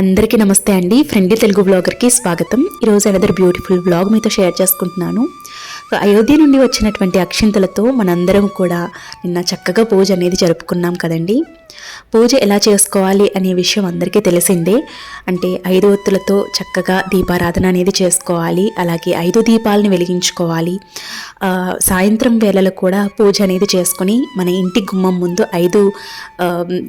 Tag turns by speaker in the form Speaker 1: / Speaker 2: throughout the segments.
Speaker 1: అందరికీ నమస్తే అండి. ఫ్రెండ్లీ తెలుగు బ్లాగర్కి స్వాగతం. ఈరోజు అనదర్ బ్యూటిఫుల్ బ్లాగ్ మీతో షేర్ చేసుకుంటున్నాను. అయోధ్య నుండి వచ్చినటువంటి అక్షింతలతో మనందరం కూడా నిన్న చక్కగా పూజ అనేది జరుపుకున్నాం కదండి. పూజ ఎలా చేసుకోవాలి అనే విషయం అందరికీ తెలిసిందే. అంటే ఐదు ఒత్తులతో చక్కగా దీపారాధన అనేది చేసుకోవాలి. అలాగే ఐదు దీపాలను వెలిగించుకోవాలి. సాయంత్రం వేళలో కూడా పూజ అనేది చేసుకొని మన ఇంటి గుమ్మం ముందు ఐదు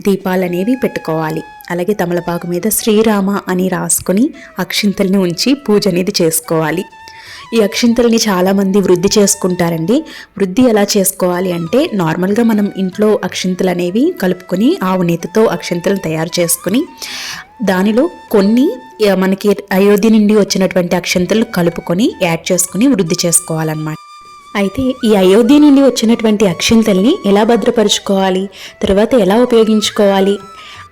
Speaker 1: దీపాలు అనేవి పెట్టుకోవాలి. అలాగే తమలపాకు మీద శ్రీరామ అని రాసుకొని అక్షింతల్ని ఉంచి పూజ అనేది చేసుకోవాలి. ఈ అక్షింతల్ని చాలామంది వృద్ధి చేసుకుంటారండి. వృద్ధి ఎలా చేసుకోవాలి అంటే నార్మల్గా మనం ఇంట్లో అక్షింతలు అనేవి కలుపుకొని ఆవు నేతితో అక్షింతలను తయారు చేసుకుని దానిలో కొన్ని మనకి అయోధ్య నుండి వచ్చినటువంటి అక్షింతలు కలుపుకొని యాడ్ చేసుకుని వృద్ధి చేసుకోవాలన్నమాట. అయితే ఈ అయోధ్య నుండి వచ్చినటువంటి అక్షింతల్ని ఎలా భద్రపరుచుకోవాలి? తర్వాత ఎలా ఉపయోగించుకోవాలి?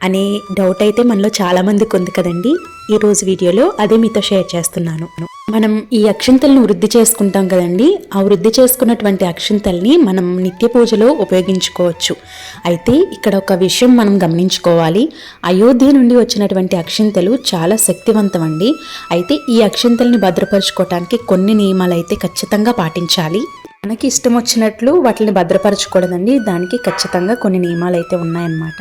Speaker 1: అనే డౌట్ అయితే మనలో చాలామందికి ఉంది కదండి. ఈ రోజు వీడియోలో అదే మీతో షేర్ చేస్తున్నాను. మనం ఈ అక్షింతలను వృద్ధి చేసుకుంటాం కదండి. ఆ వృద్ధి చేసుకున్నటువంటి అక్షింతల్ని మనం నిత్య పూజలో ఉపయోగించుకోవచ్చు. అయితే ఇక్కడ ఒక విషయం మనం గమనించుకోవాలి. అయోధ్య నుండి వచ్చినటువంటి అక్షింతలు చాలా శక్తివంతం అండి అయితే ఈ అక్షింతల్ని భద్రపరచుకోవటానికి కొన్ని నియమాలు అయితే ఖచ్చితంగా పాటించాలి. మనకి ఇష్టం వచ్చినట్లు వాటిని భద్రపరచకూడదండి దానికి ఖచ్చితంగా కొన్ని నియమాలు అయితే ఉన్నాయన్నమాట.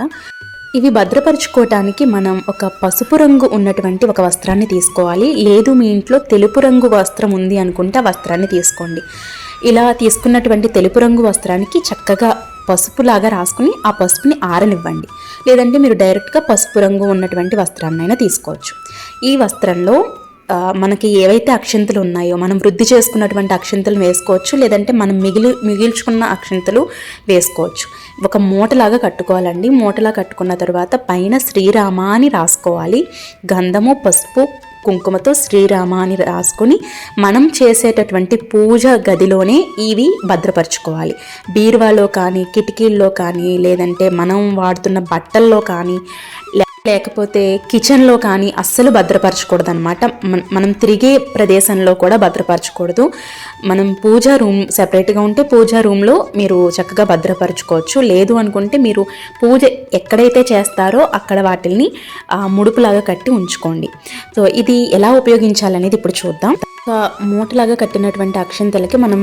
Speaker 1: ఇవి భద్రపరచుకోవటానికి మనం ఒక పసుపు రంగు ఉన్నటువంటి ఒక వస్త్రాన్ని తీసుకోవాలి. లేదు మీ ఇంట్లో తెలుపు రంగు వస్త్రం ఉంది అనుకుంటే ఆ వస్త్రాన్ని తీసుకోండి. ఇలా తీసుకున్నటువంటి తెలుపు రంగు వస్త్రానికి చక్కగా పసుపులాగా రాసుకుని ఆ పసుపుని ఆరనివ్వండి. లేదంటే మీరు డైరెక్ట్గా పసుపు రంగు ఉన్నటువంటి వస్త్రాన్నైనా తీసుకోవచ్చు. ఈ వస్త్రంలో మనకి ఏవైతే అక్షంతలు ఉన్నాయో మనం వృద్ధి చేసుకున్నటువంటి అక్షంతలు వేసుకోవచ్చు లేదంటే మనం మిగిలి మిగిల్చుకున్న అక్షంతలు వేసుకోవచ్చు. ఒక మూటలాగా కట్టుకోవాలండి. మూటలా కట్టుకున్న తర్వాత పైన శ్రీరామ అని రాసుకోవాలి. గంధము పసుపు కుంకుమతో శ్రీరామ అని రాసుకొని మనం చేసేటటువంటి పూజ గదిలోనే ఇవి భద్రపరచుకోవాలి. బీరువాలో కానీ కిటికీల్లో కానీ లేదంటే మనం వాడుతున్న బట్టల్లో కానీ లే- లేకపోతే కిచెన్లో కానీ అస్సలు భద్రపరచకూడదు అనమాట మనం తిరిగే ప్రదేశంలో కూడా భద్రపరచకూడదు. మనం పూజా రూమ్ సెపరేట్గా ఉంటే పూజా రూమ్లో మీరు చక్కగా భద్రపరచుకోవచ్చు. లేదు అనుకుంటే మీరు పూజ ఎక్కడైతే చేస్తారో అక్కడ వాటిల్ని ముడుపులాగా కట్టి ఉంచుకోండి. సో ఇది ఎలా ఉపయోగించాలనేది ఇప్పుడు చూద్దాం. మూటలాగా కట్టినటువంటి అక్షంతలకి మనం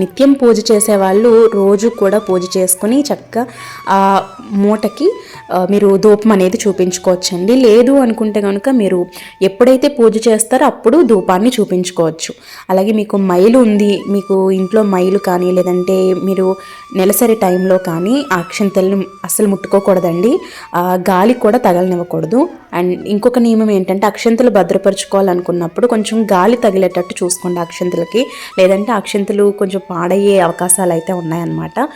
Speaker 1: నిత్యం పూజ చేసే వాళ్ళు రోజు కూడా పూజ చేసుకుని చక్కగా ఆ మూటకి మీరు ధూపం అనేది చూపించుకోవచ్చండి. లేదు అనుకుంటే కనుక మీరు ఎప్పుడైతే పూజ చేస్తారో అప్పుడు ధూపాన్ని చూపించుకోవచ్చు. అలాగే మీకు మైలు ఉంది మీకు ఇంట్లో మైలు కానీ లేదంటే మీరు నెలసరి టైంలో కానీ ఆ అక్షంతల్ని అస్సలు ముట్టుకోకూడదండి. గాలి కూడా తగలనివ్వకూడదు. అండ్ ఇంకొక నియమం ఏంటంటే అక్షంతలు భద్రపరచుకోవాలనుకున్నప్పుడు కొంచెం గాలి తగిలేటట్టు చూసుకోండి అక్షంతలకి. లేదంటే అక్షంతలు కొంచెం పాడయ్యే అవకాశాలు అయితే ఉన్నాయన్నమాట.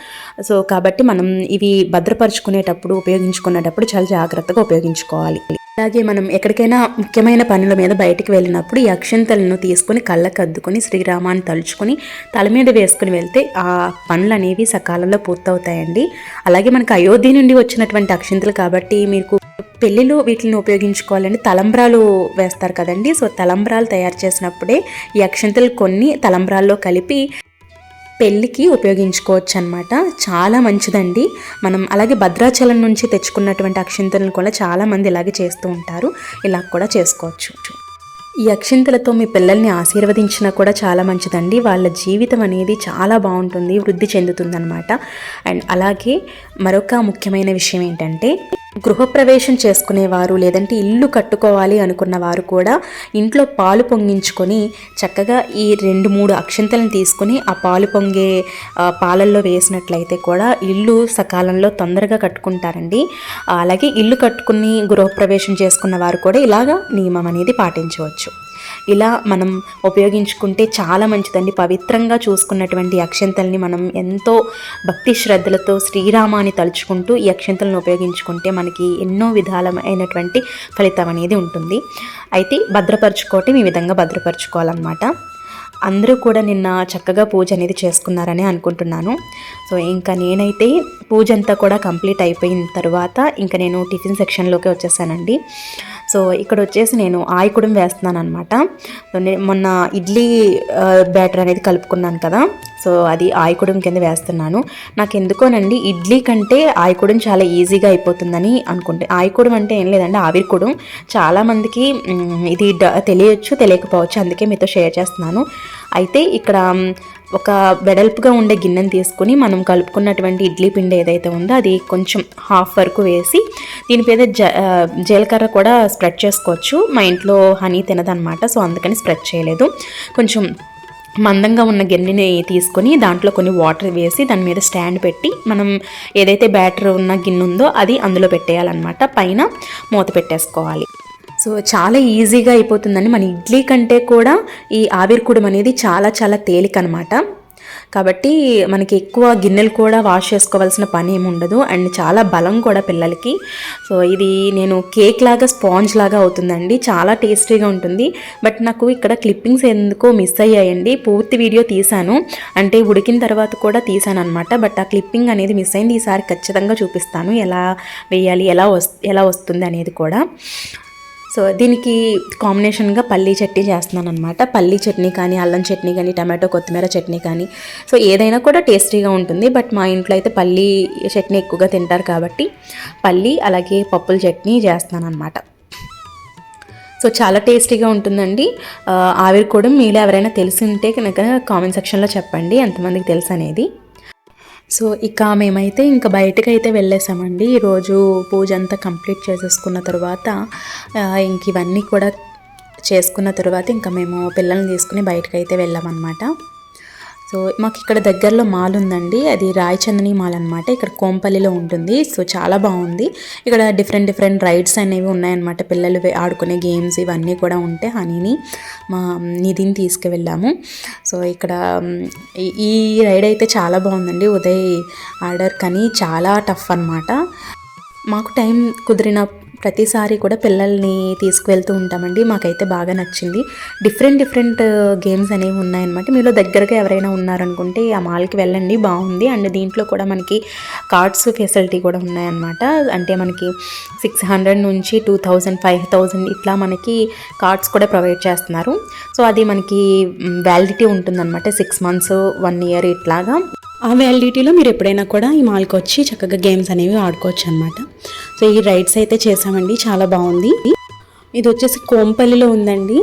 Speaker 1: సో కాబట్టి మనం ఇవి భద్రపరచుకునేటప్పుడు ఉపయోగించుకునేటప్పుడు చాలా జాగ్రత్తగా ఉపయోగించుకోవాలి. అలాగే మనం ఎక్కడికైనా ముఖ్యమైన పనుల మీద బయటికి వెళ్ళినప్పుడు ఈ అక్షంతలను తీసుకుని కళ్ళకు అద్దుకొని శ్రీరామాన్ని తలుచుకొని తల మీద వేసుకుని వెళ్తే ఆ పనులు అనేవి సకాలంలో పూర్తవుతాయండి. అలాగే మనకు అయోధ్య నుండి వచ్చినటువంటి అక్షంతలు కాబట్టి మీకు పెళ్ళిలో వీటిని ఉపయోగించుకోవాలంటే తలంబ్రాలు వేస్తారు కదండి. సో తలంబ్రాలు తయారు చేసినప్పుడే ఈ అక్షంతలు కొన్ని తలంబ్రాల్లో కలిపి పెళ్ళికి ఉపయోగించుకోవచ్చు అనమాట చాలా మంచిదండి. మనం అలాగే భద్రాచలం నుంచి తెచ్చుకున్నటువంటి అక్షింతలను కూడా చాలామంది ఇలాగే చేస్తూ ఉంటారు. ఇలా కూడా చేసుకోవచ్చు. ఈ అక్షింతలతో మీ పిల్లల్ని ఆశీర్వదించినా కూడా చాలా మంచిదండి. వాళ్ళ జీవితం అనేది చాలా బాగుంటుంది వృద్ధి చెందుతుందన్నమాట. అండ్ అలాగే మరొక ముఖ్యమైన విషయం ఏంటంటే గృహప్రవేశం చేసుకునేవారు లేదంటే ఇల్లు కట్టుకోవాలి అనుకున్న వారు కూడా ఇంట్లో పాలు పొంగించుకొని చక్కగా ఈ రెండు మూడు అక్షంతలను తీసుకొని ఆ పాలు పొంగే పాలల్లో వేసినట్లయితే కూడా ఇల్లు సకాలంలో తొందరగా కట్టుకుంటారండి. అలాగే ఇల్లు కట్టుకుని గృహప్రవేశం చేసుకున్న వారు కూడా ఇలాగా నియమం అనేది పాటించవచ్చు. ఇలా మనం ఉపయోగించుకుంటే చాలా మంచిదండి. పవిత్రంగా చూసుకున్నటువంటి అక్షంతల్ని మనం ఎంతో భక్తి శ్రద్ధలతో శ్రీరామాన్ని తలుచుకుంటూ ఈ అక్షంతలను ఉపయోగించుకుంటే మనకి ఎన్నో విధాలమైనటువంటి ఫలితం అనేది ఉంటుంది. అయితే భద్రపరచుకోవటం ఈ విధంగా భద్రపరచుకోవాలన్నమాట. అందరూ కూడా నిన్న చక్కగా పూజ అనేది చేసుకున్నారని అనుకుంటున్నాను. సో ఇంకా నేనైతే పూజ అంతా కూడా కంప్లీట్ అయిపోయిన తర్వాత ఇంకా నేను టిఫిన్ సెక్షన్లోకి వచ్చేసానండి. సో ఇక్కడ వచ్చేసి నేను ఆయికుడం వేస్తున్నాను అనమాట మొన్న ఇడ్లీ బ్యాటర్ అనేది కలుపుకున్నాను కదా. సో అది ఆయికుడం కింద వేస్తున్నాను. నాకు ఎందుకోనండి ఇడ్లీ కంటే ఆయకుడం చాలా ఈజీగా అయిపోతుందని అనుకుంటే ఆయకుడం అంటే ఏం లేదండి ఆవిరికుడం చాలామందికి ఇది తెలియచ్చు తెలియకపోవచ్చు అందుకే మీతో షేర్ చేస్తున్నాను. అయితే ఇక్కడ ఒక వెడల్పుగా ఉండే గిన్నెను తీసుకుని మనం కలుపుకున్నటువంటి ఇడ్లీ పిండి ఏదైతే ఉందో అది కొంచెం హాఫ్ వరకు వేసి దీని మీద జ జీలకర్ర కూడా స్ప్రెడ్ చేసుకోవచ్చు. మా ఇంట్లో హనీ తినదనమాట సో అందుకని స్ప్రెడ్ చేయలేదు. కొంచెం మందంగా ఉన్న గిన్నెని తీసుకొని దాంట్లో కొన్ని వాటర్ వేసి దాని మీద స్టాండ్ పెట్టి మనం ఏదైతే బ్యాటర్ ఉన్న గిన్నె ఉందో అది అందులో పెట్టేయాలన్నమాట. పైన మూత పెట్టేసుకోవాలి. సో చాలా ఈజీగా అయిపోతుందండి మన ఇడ్లీ కంటే కూడా ఈ ఆవిరికుడం అనేది చాలా చాలా తేలిక అనమాట కాబట్టి మనకి ఎక్కువ గిన్నెలు కూడా వాష్ చేసుకోవాల్సిన పని ఏమి ఉండదు. అండ్ చాలా బలం కూడా పిల్లలకి. సో ఇది నేను కేక్ లాగా స్పాంజ్ లాగా అవుతుందండి. చాలా టేస్టీగా ఉంటుంది. బట్ నాకు ఇక్కడ క్లిప్పింగ్స్ ఎందుకో మిస్ అయ్యాయండి. పూర్తి వీడియో తీశాను. అంటే ఉడికిన తర్వాత కూడా తీశాను అనమాట బట్ ఆ క్లిప్పింగ్ అనేది మిస్ అయింది. ఈసారి ఖచ్చితంగా చూపిస్తాను. ఎలా వేయాలి ఎలా వస్ ఎలా వస్తుంది అనేది కూడా. సో దీనికి కాంబినేషన్గా పల్లీ చట్నీ చేస్తున్నాను అనమాట పల్లీ చట్నీ కానీ అల్లం చట్నీ కానీ టమాటో కొత్తిమీర చట్నీ కానీ. సో ఏదైనా కూడా టేస్టీగా ఉంటుంది. బట్ మా ఇంట్లో అయితే పల్లీ చట్నీ ఎక్కువగా తింటారు కాబట్టి పల్లీ అలాగే పప్పుల చట్నీ చేస్తున్నాను అనమాట సో చాలా టేస్టీగా ఉంటుందండి. ఆవిరి కూడా మీలో ఎవరైనా తెలిసి ఉంటే కనుక కామెంట్ సెక్షన్లో చెప్పండి. ఎంతమందికి తెలుసు అనేది సో ఇక మేమైతే ఇంకా బయటకు అయితే వెళ్ళేసామండి. ఈరోజు పూజ అంతా కంప్లీట్ చేసేసుకున్న తర్వాత ఇంక ఇవన్నీ కూడా చేసుకున్న తర్వాత ఇంకా మేము పిల్లల్ని తీసుకుని బయటకు అయితే వెళ్ళామన్నమాట. సో మాకు ఇక్కడ దగ్గరలో మాల్ ఉందండి. అది రాయచందని మాల్ అనమాట ఇక్కడ కోంపల్లిలో ఉంటుంది. సో చాలా బాగుంది. ఇక్కడ డిఫరెంట్ డిఫరెంట్ రైడ్స్ అనేవి ఉన్నాయన్నమాట. పిల్లలు ఆడుకునే గేమ్స్ ఇవన్నీ కూడా ఉంటే హనీని మా నిధిని తీసుకువెళ్ళాము. సో ఇక్కడ ఈ- ఈ రైడ్ అయితే చాలా బాగుందండి. ఉదయ్ ఆర్డర్ కానీ చాలా టఫ్ అన్నమాట. మాకు టైం కుదిరిన ప్రతిసారి కూడా పిల్లల్ని తీసుకువెళ్తూ ఉంటామండి. మాకైతే బాగా నచ్చింది. డిఫరెంట్ డిఫరెంట్ uh, గేమ్స్ అనేవి ఉన్నాయన్నమాట. మీలో దగ్గరగా ఎవరైనా ఉన్నారనుకుంటే ఆ మాల్కి వెళ్ళండి బాగుంది. అండ్ దీంట్లో కూడా మనకి కార్డ్స్ ఫెసిలిటీ కూడా ఉన్నాయన్నమాట. అంటే మనకి సిక్స్ హండ్రెడ్ నుంచి టూ థౌజండ్ ఫైవ్ థౌజండ్ ఇట్లా మనకి కార్డ్స్ కూడా ప్రొవైడ్ చేస్తున్నారు. సో అది మనకి వ్యాలిడిటీ ఉంటుందన్నమాట. సిక్స్ మంత్స్ వన్ ఇయర్ ఇట్లాగా. ఆ వ్యాలిడిటీలో మీరు ఎప్పుడైనా కూడా ఈ మాల్కి వచ్చి చక్కగా గేమ్స్ అనేవి ఆడుకోవచ్చు అనమాట సో ఈ రైడ్స్ అయితే చేసామండి. చాలా బాగుంది. ఇది వచ్చేసి కోంపల్లిలో ఉందండి.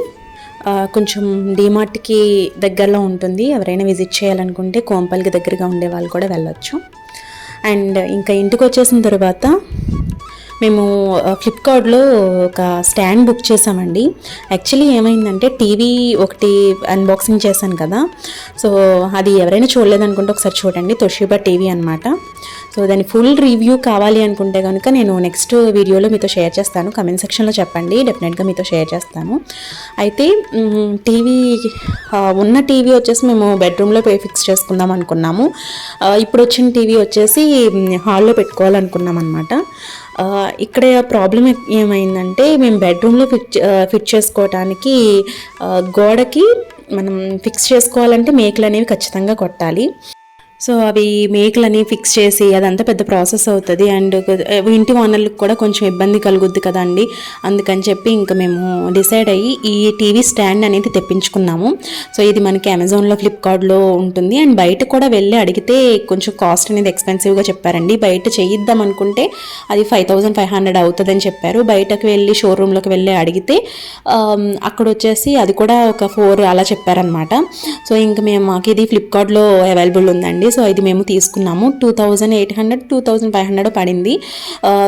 Speaker 1: కొంచెం డిమార్ట్కి దగ్గరలో ఉంటుంది. ఎవరైనా విజిట్ చేయాలనుకుంటే కోంపల్లికి దగ్గరగా ఉండే వాళ్ళు కూడా వెళ్ళొచ్చు. అండ్ ఇంకా ఇంటికి వచ్చేసిన తర్వాత మేము ఫ్లిప్కార్ట్లో ఒక స్టాండ్ బుక్ చేసామండి. యాక్చువల్లీ ఏమైందంటే టీవీ ఒకటి అన్బాక్సింగ్ చేశాను కదా. సో అది ఎవరైనా చూడలేదనుకుంటే ఒకసారి చూడండి. తొషిబా టీవీ అనమాట సో దాని ఫుల్ రివ్యూ కావాలి అనుకుంటే కనుక నేను నెక్స్ట్ వీడియోలో మీతో షేర్ చేస్తాను. కమెంట్ సెక్షన్లో చెప్పండి. డెఫినెట్గా మీతో షేర్ చేస్తాను. అయితే టీవీ ఉన్న టీవీ వచ్చేసి మేము బెడ్రూమ్లో ఫిక్స్ చేసుకుందాం అనుకున్నాము. ఇప్పుడు వచ్చిన టీవీ వచ్చేసి హాల్లో పెట్టుకోవాలనుకున్నాం అనమాట ఇక్కడ ప్రాబ్లం ఏమైందంటే మేము బెడ్రూమ్లో ఫిట్ ఫిట్ చేసుకోవటానికి గోడకి మనం ఫిక్స్ చేసుకోవాలంటే మేకలు అనేవి ఖచ్చితంగా కొట్టాలి. సో అవి మేకలని ఫిక్స్ చేసి అదంతా పెద్ద ప్రాసెస్ అవుతుంది. అండ్ ఇంటి ఓనర్లకు కూడా కొంచెం ఇబ్బంది కలుగుద్ది కదండి. అందుకని చెప్పి ఇంకా మేము డిసైడ్ అయ్యి ఈ టీవీ స్టాండ్ అనేది తెప్పించుకున్నాము. సో ఇది మనకి అమెజాన్లో ఫ్లిప్కార్ట్లో ఉంటుంది. అండ్ బయట కూడా వెళ్ళి అడిగితే కొంచెం కాస్ట్ అనేది ఎక్స్పెన్సివ్గా చెప్పారండి. బయట చేయిద్దాం అనుకుంటే అది ఫైవ్ థౌజండ్ ఫైవ్ హండ్రెడ్ అవుతుందని చెప్పారు. బయటకు వెళ్ళి షోరూంలోకి వెళ్ళి అడిగితే um, అక్కడ వచ్చేసి అది కూడా ఒక ఫోర్ అలా చెప్పారనమాట సో ఇంకా మేము మాకు ఇది ఫ్లిప్కార్ట్లో అవైలబుల్ ఉందండి. సో ఇది మేము తీసుకున్నాము. Two thousand eight hundred two thousand five hundred పడింది.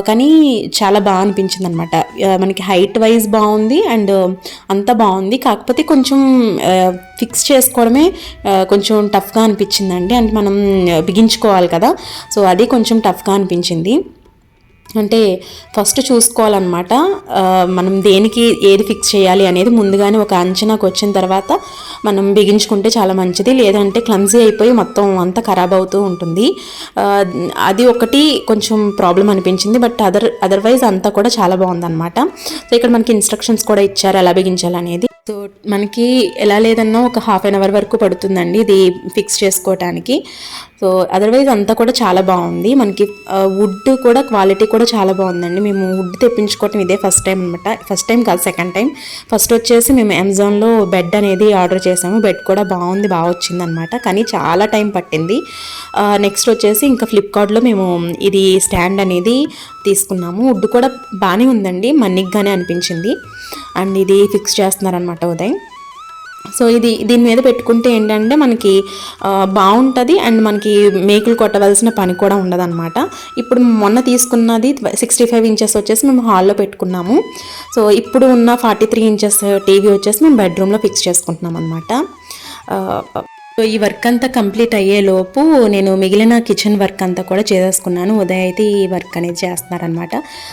Speaker 1: కానీ చాలా బాగా అనిపించింది అనమాట మనకి హైట్ వైజ్ బాగుంది అండ్ అంత బాగుంది. కాకపోతే కొంచెం ఫిక్స్ చేసుకోవడమే కొంచెం టఫ్గా అనిపించిందండి. అంటే మనం బిగించుకోవాలి కదా. సో అది కొంచెం టఫ్గా అనిపించింది. అంటే ఫస్ట్ చూసుకోవాలన్నమాట. మనం దేనికి ఏది ఫిక్స్ చేయాలి అనేది ముందుగానే ఒక అంచనాకు వచ్చిన తర్వాత మనం బిగించుకుంటే చాలా మంచిది. లేదంటే క్లమ్జీ అయిపోయి మొత్తం అంతా ఖరాబ్ అవుతూ ఉంటుంది. అది ఒకటి కొంచెం ప్రాబ్లం అనిపించింది. బట్ అదర్ అదర్వైజ్ అంతా కూడా చాలా బాగుందన్నమాట. సో ఇక్కడ మనకి ఇన్స్ట్రక్షన్స్ కూడా ఇచ్చారు ఎలా బిగించాలనేది సో మనకి ఎలా లేదన్నా ఒక హాఫ్ అన్ అవర్ వరకు పడుతుందండి ఇది ఫిక్స్ చేసుకోవటానికి. సో అదర్వైజ్ అంతా కూడా చాలా బాగుంది. మనకి వుడ్ కూడా క్వాలిటీ కూడా చాలా బాగుందండి. మేము వుడ్ తెప్పించుకోవటం ఇదే ఫస్ట్ టైం అనమాట ఫస్ట్ టైం కాదు సెకండ్ టైం ఫస్ట్ వచ్చేసి మేము అమెజాన్లో బెడ్ అనేది ఆర్డర్ చేసాము. బెడ్ కూడా బాగుంది బాగా వచ్చింది అనమాట కానీ చాలా టైం పట్టింది. నెక్స్ట్ వచ్చేసి ఇంకా ఫ్లిప్కార్ట్లో మేము ఇది స్టాండ్ అనేది తీసుకున్నాము. వుడ్ కూడా బాగానే ఉందండి. మన్నిగ్గానే అనిపించింది. అండ్ ఇది ఫిక్స్ చేస్తున్నారనమాట ఉదయ్. సో ఇది దీని మీద పెట్టుకుంటే ఏంటంటే మనకి బాగుంటుంది అండ్ మనకి మేకులు కొట్టవలసిన పని కూడా ఉండదన్నమాట. ఇప్పుడు మొన్న తీసుకున్నది సిక్స్టీ ఫైవ్ ఇంచెస్ వచ్చేసి మేము హాల్లో పెట్టుకున్నాము. సో ఇప్పుడు ఉన్న ఫార్టీ త్రీ ఇంచెస్ టీవీ వచ్చేసి మేము బెడ్రూమ్లో ఫిక్స్ చేసుకుంటున్నాం అనమాట సో ఈ వర్క్ అంతా కంప్లీట్ అయ్యేలోపు నేను మిగిలిన కిచెన్ వర్క్ అంతా కూడా చేసేసుకున్నాను. ఉదయం అయితే ఈ వర్క్ అనేది చేస్తున్నారనమాట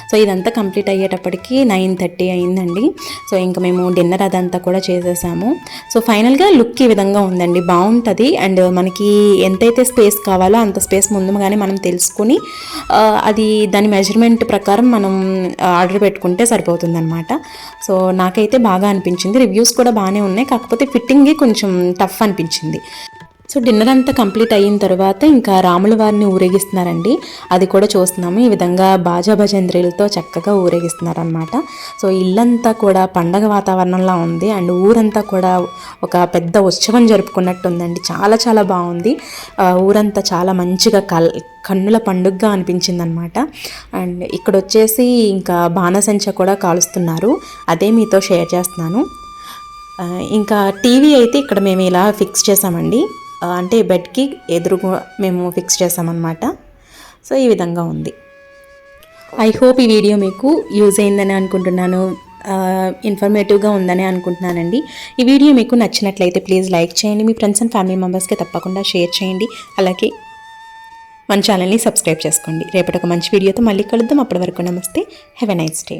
Speaker 1: సో ఇదంతా కంప్లీట్ అయ్యేటప్పటికి నైన్ థర్టీ అయిందండి. సో ఇంకా మేము డిన్నర్ అదంతా కూడా చేసేసాము. సో ఫైనల్గా లుక్ ఈ విధంగా ఉందండి. బాగుంటుంది. అండ్ మనకి ఎంతైతే స్పేస్ కావాలో అంత స్పేస్ ముందుగానే మనం తెలుసుకుని అది దాని మెజర్మెంట్ ప్రకారం మనం ఆర్డర్ పెట్టుకుంటే సరిపోతుందనమాట సో నాకైతే బాగా అనిపించింది. రివ్యూస్ కూడా బాగానే ఉన్నాయి. కాకపోతే ఫిట్టింగే కొంచెం టఫ్ అనిపించింది. సో డిన్నర్ అంతా కంప్లీట్ అయిన తర్వాత ఇంకా రాముల వారిని ఊరేగిస్తున్నారండి. అది కూడా చూస్తున్నాము. ఈ విధంగా బాజా భజంత్రీలతో చక్కగా ఊరేగిస్తున్నారనమాట సో ఇల్లంతా కూడా పండగ వాతావరణంలా ఉంది. అండ్ ఊరంతా కూడా ఒక పెద్ద ఉత్సవం జరుపుకున్నట్టు ఉందండి చాలా చాలా బాగుంది. ఊరంతా చాలా మంచిగా కల్ కన్నుల పండుగగా అనిపించిందనమాట అండ్ ఇక్కడ వచ్చేసి ఇంకా బాణసంచ కూడా కాలుస్తున్నారు. అదే మీతో షేర్ చేస్తున్నాను. ఇంకా టీవీ అయితే ఇక్కడ మేము ఇలా ఫిక్స్ చేసామండి అంటే బెడ్కి ఎదురుగా మేము ఫిక్స్ చేసామన్నమాట. సో ఈ విధంగా ఉంది. ఐ హోప్ ఈ వీడియో మీకు యూజ్ అయిందని అనుకుంటున్నాను. ఇన్ఫర్మేటివ్గా ఉందని అనుకుంటున్నానండి. ఈ వీడియో మీకు నచ్చినట్లయితే ప్లీజ్ లైక్ చేయండి. మీ ఫ్రెండ్స్ అండ్ ఫ్యామిలీ మెంబర్స్కి తప్పకుండా షేర్ చేయండి. అలాగే మన ఛానల్ని సబ్స్క్రైబ్ చేసుకోండి. రేపటి ఒక మంచి వీడియోతో మళ్ళీ కలుద్దాం. అప్పటి వరకు నమస్తే. Have a nice day